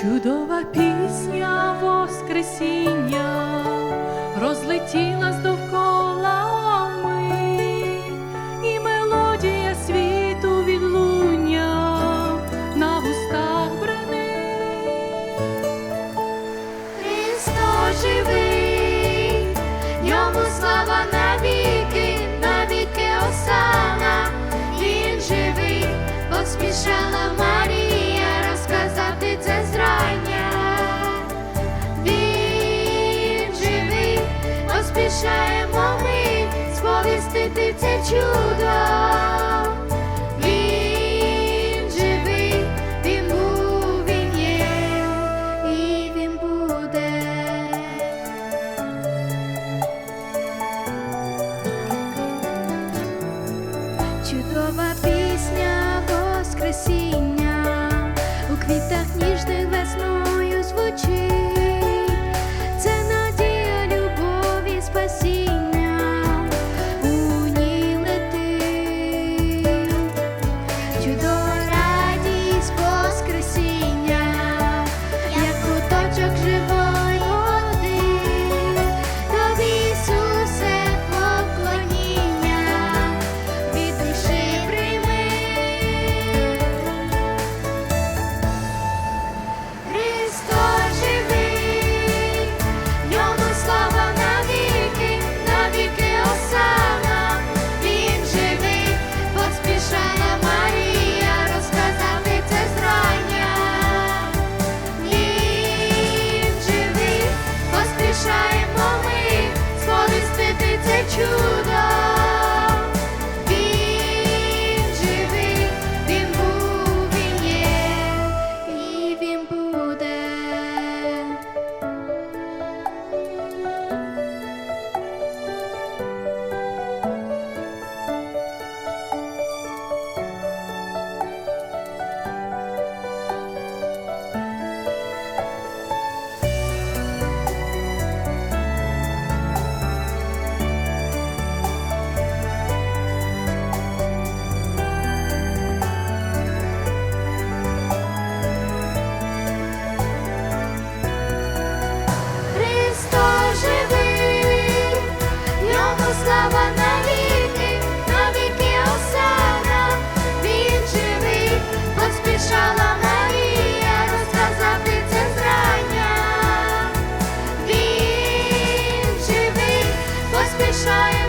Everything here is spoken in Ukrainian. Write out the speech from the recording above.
Чудова пісня Воскресіння розлетілась довкола і мелодія світу відлуння на вустах брани. Христо живий. повірити це чудо. слава навіки, навіки осана, він живий, поспішала Марія, розказати це зрання, він живий, поспішає.